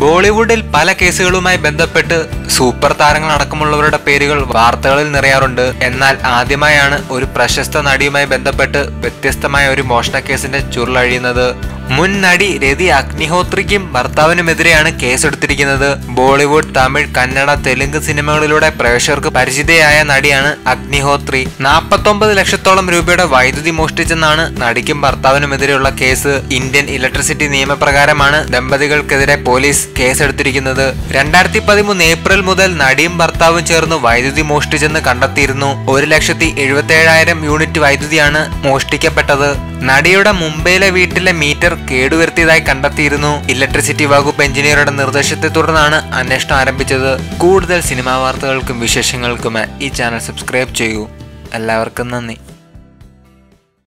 ബോളിവുഡിൽ പല കേസുകളുമായി ബന്ധപ്പെട്ട് സൂപ്പർ താരങ്ങൾ അടക്കമുള്ളവരുടെ പേരുകൾ വാർത്തകളിൽ നിറയാറുണ്ട്. എന്നാൽ ആദ്യമായാണ് ഒരു പ്രശസ്ത നടിയുമായി ബന്ധപ്പെട്ട് വ്യത്യസ്തമായ ഒരു മോഷണ കേസിന്റെ ചുരുളഴിയുന്നത്. മുൻ നടി രതി അഗ്നിഹോത്രിക്കും ഭർത്താവിനുമെതിരെയാണ് കേസെടുത്തിരിക്കുന്നത്. ബോളിവുഡ് തമിഴ് കന്നഡ തെലുങ്ക് സിനിമകളിലൂടെ പ്രേക്ഷകർക്ക് പരിചിതയായ നടിയാണ് അഗ്നിഹോത്രി. നാൽപ്പത്തൊമ്പത് ലക്ഷത്തോളം രൂപയുടെ വൈദ്യുതി മോഷ്ടിച്ചെന്നാണ് നടിക്കും ഭർത്താവിനുമെതിരെയുള്ള കേസ്. ഇന്ത്യൻ ഇലക്ട്രിസിറ്റി നിയമപ്രകാരമാണ് ദമ്പതികൾക്കെതിരെ പോലീസ് കേസെടുത്തിരിക്കുന്നത്. രണ്ടായിരത്തി പതിമൂന്ന് ഏപ്രിൽ മുതൽ നടിയും ഭർത്താവും ചേർന്ന് വൈദ്യുതി മോഷ്ടിച്ചെന്ന് കണ്ടെത്തിയിരുന്നു. ഒരു ലക്ഷത്തി എഴുപത്തി യൂണിറ്റ് വൈദ്യുതിയാണ് മോഷ്ടിക്കപ്പെട്ടത്. നടിയുടെ മുംബൈയിലെ വീട്ടിലെ മീറ്റർ കേടുവരുത്തിയതായി കണ്ടെത്തിയിരുന്നു. ഇലക്ട്രിസിറ്റി വകുപ്പ് എഞ്ചിനീയറുടെ നിർദ്ദേശത്തെ തുടർന്നാണ് അന്വേഷണം ആരംഭിച്ചത്. കൂടുതൽ സിനിമാ വാർത്തകൾക്കും വിശേഷങ്ങൾക്കും ഈ ചാനൽ സബ്സ്ക്രൈബ് ചെയ്യൂ. എല്ലാവർക്കും നന്ദി.